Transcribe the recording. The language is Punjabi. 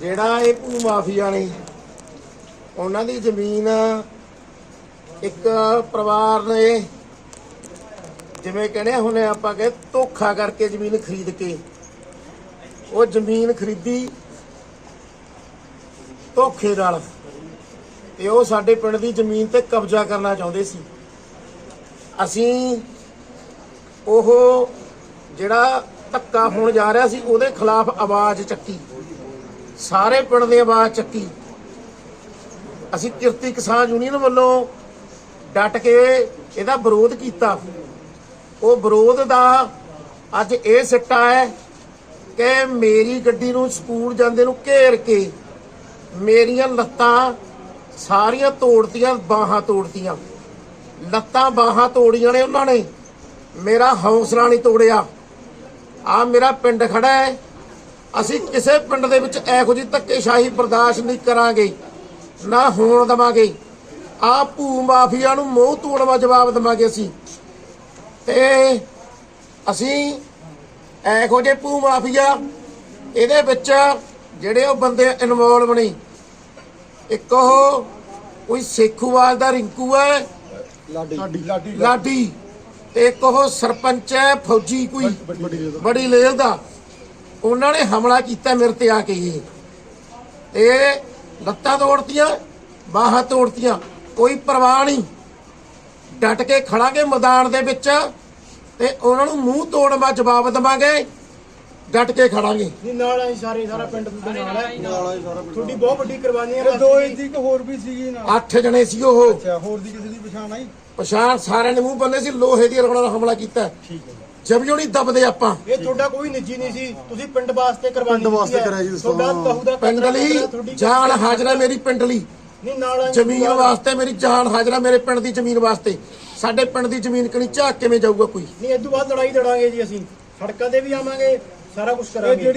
ਜਿਹੜਾ ਇਹ ਭੂ ਮਾਫੀਆ ਨੇ, ਉਹਨਾਂ ਦੀ ਜ਼ਮੀਨ ਇੱਕ ਪਰਿਵਾਰ ਨੇ, ਜਿਵੇਂ ਕਹਿੰਦੇ ਹੁੰਨੇ ਆਪਾਂ ਕਿ ਧੋਖਾ ਕਰਕੇ ਜ਼ਮੀਨ ਖਰੀਦ ਕੇ, ਉਹ ਜ਼ਮੀਨ ਖਰੀਦੀ ਧੋਖੇ ਨਾਲ, ਤੇ ਉਹ ਸਾਡੇ ਪਿੰਡ ਦੀ ਜ਼ਮੀਨ ਤੇ ਕਬਜ਼ਾ ਕਰਨਾ ਚਾਹੁੰਦੇ ਸੀ। ਅਸੀਂ ਉਹ ਜਿਹੜਾ ਧੱਕਾ ਹੋਣ ਜਾ ਰਿਹਾ ਸੀ, ਉਹਦੇ ਖਿਲਾਫ ਆਵਾਜ਼ ਚੱਕੀ। ਸਾਰੇ ਪਿੰਡ ਦੀ ਆਵਾਜ਼ ਚੱਕੀ। ਅਸੀਂ ਕਿਰਤੀ ਕਿਸਾਨ ਯੂਨੀਅਨ ਵੱਲੋਂ ਡਟ ਕੇ ਇਹਦਾ ਵਿਰੋਧ ਕੀਤਾ। ਉਹ ਵਿਰੋਧ ਦਾ ਅੱਜ ਇਹ ਸਿੱਟਾ ਹੈ ਕਿ ਮੇਰੀ ਗੱਡੀ ਨੂੰ ਸਕੂਲ ਜਾਂਦੇ ਨੂੰ ਘੇਰ ਕੇ ਮੇਰੀਆਂ ਲੱਤਾਂ ਸਾਰੀਆਂ ਤੋੜਤੀਆਂ, ਬਾਹਾਂ ਤੋੜਤੀਆਂ। ਲੱਤਾਂ, ਬਾਹਾਂ ਤੋੜੀਆਂ ਨੇ ਉਹਨਾਂ ਨੇ। ਮੇਰਾ ਹੌਸਲਾ ਨਹੀਂ ਤੋੜਿਆ। ਆ ਮੇਰਾ ਪਿੰਡ ਖੜਾ ਹੈ। ਅਸੀਂ ਕਿਸੇ ਪਿੰਡ ਦੇ ਵਿੱਚ ਇਹੋ ਜਿਹੀ ਧੱਕੇਸ਼ਾਹੀ ਬਰਦਾਸ਼ਤ ਨਹੀਂ ਕਰਾਂਗੇ ਨਾ ਹੋਣ ਦਵਾਂਗੇ। ਆ ਭੂ ਮਾਫੀਆ ਨੂੰ ਮੂੰਹ ਤੋੜਵਾ ਜਵਾਬ ਦਵਾਂਗੇ ਅਸੀਂ। ਤੇ ਅਸੀਂ ਇਹੋ ਜਿਹੇ ਭੂ ਮਾਫੀਆ ਇਹਦੇ ਵਿੱਚ ਜਿਹੜੇ ਉਹ ਬੰਦੇ ਇਨਵੋਲਵ ਨੇ ਇੱਕ ਉਹ ਕੋਈ ਸੇਖੂਵਾਲ ਦਾ ਰਿੰਕੂ ਹੈ। ਲਾਡੀ। ਲਾਡੀ। ਲਾਡੀ। ਤੇ ਇੱਕ ਉਹ ਸਰਪੰਚ ਹੈ ਫੌਜੀ ਕੋਈ ਬੜੀ ਲੇਲ ਦਾ। ਉਹਨਾਂ ਨੇ ਹਮਲਾ ਕੀਤਾ ਮੇਰੇ ਤੇ ਆ ਕੇ ਇਹ। ਤੇ ਲੱਤਾਂ ਤੋੜਤੀਆਂ ਬਾਹਾਂ ਤੋੜਤੀਆਂ ਕੋਈ ਪਰਵਾਹ ਨਹੀਂ। ਡਟ ਕੇ ਖੜਾਂਗੇ ਮੈਦਾਨ ਦੇ ਵਿੱਚ ਤੇ ਉਹਨਾਂ ਨੂੰ ਮੂੰਹ ਤੋੜਨ ਦਾ ਜਵਾਬ ਦੇਵਾਂਗੇ। ਡਟ ਕੇ ਖੜਾਂਗੇ। ਨਹੀਂ ਨਾਲ ਆਈ ਸਾਰੇ ਸਾਰਾ ਪਿੰਡ ਤੁਹਾਡੇ ਨਾਲ ਹੈ। ਨਾਲ ਆਏ ਸਾਰਾ ਪਿੰਡ। ਤੁਹਾਡੀ ਬਹੁਤ ਵੱਡੀ ਕੁਰਬਾਨੀ ਹੈ ਇਹ ਦੋ ਇੰਚ ਇੱਕ ਹੋਰ ਵੀ ਸੀਗੀ ਨਾਲ। ਅੱਠ ਜਣੇ ਸੀ ਉਹ। ਅੱਛਾ ਹੋਰ ਦੀ ਕਿਸੇ ਦੀ ਪਛਾਣ ਆਈ? ਪਛਾਣ ਸਾਰਿਆਂ ਨੇ ਮੂੰਹ ਬੰਨੇ ਸੀ ਲੋਹੇ ਦੀ ਰਗੜਾਂ ਨਾਲ ਹਮਲਾ ਕੀਤਾ। ਠੀਕ ਹੈ ਜਬ ਜੋੜੀ ਦਬਦੇ ਆਪਾਂ? ਇਹ ਤੁਹਾਡਾ ਕੋਈ ਨਿੱਜੀ ਨਹੀਂ ਸੀ ਤੁਸੀਂ ਪਿੰਡ ਵਾਸਤੇ ਕੁਰਬਾਨੀ ਪਿੰਡ ਵਾਸਤੇ। ਕਰਿਆ ਜੀ ਦੱਸੋ। ਤੁਹਾਡਾ ਤਹੂ ਦਾ ਪਿੰਡ ਲਈ ਜਾਨ ਹਾਜ਼ਰਾ ਮੇਰੀ ਪਿੰਡ ਲਈ। ਨਹੀਂ ਨਾਲ ਜ਼ਮੀਨ ਵਾਸਤੇ ਮੇਰੀ ਜਾਨ ਹਾਜ਼ਰਾ ਮੇਰੇ ਪਿੰਡ ਦੀ ਜ਼ਮੀਨ ਵਾਸਤੇ। ਸਾਡੇ ਪਿੰਡ ਦੀ ਜ਼ਮੀਨ ਕਣੀ ਝਾਕ ਕਿਵੇਂ ਜਾਊਗਾ ਕੋਈ? ਨਹੀਂ ਇਸ ਤੋਂ ਬਾਅਦ ਲੜਾਈ ਲੜਾਂਗੇ ਜੀ ਅਸੀਂ। ਸੜਕਾਂ ਤੇ ਵੀ ਆਵਾਂਗੇ ਸਾਰਾ ਕੁਝ ਕਰਾਂਗੇ।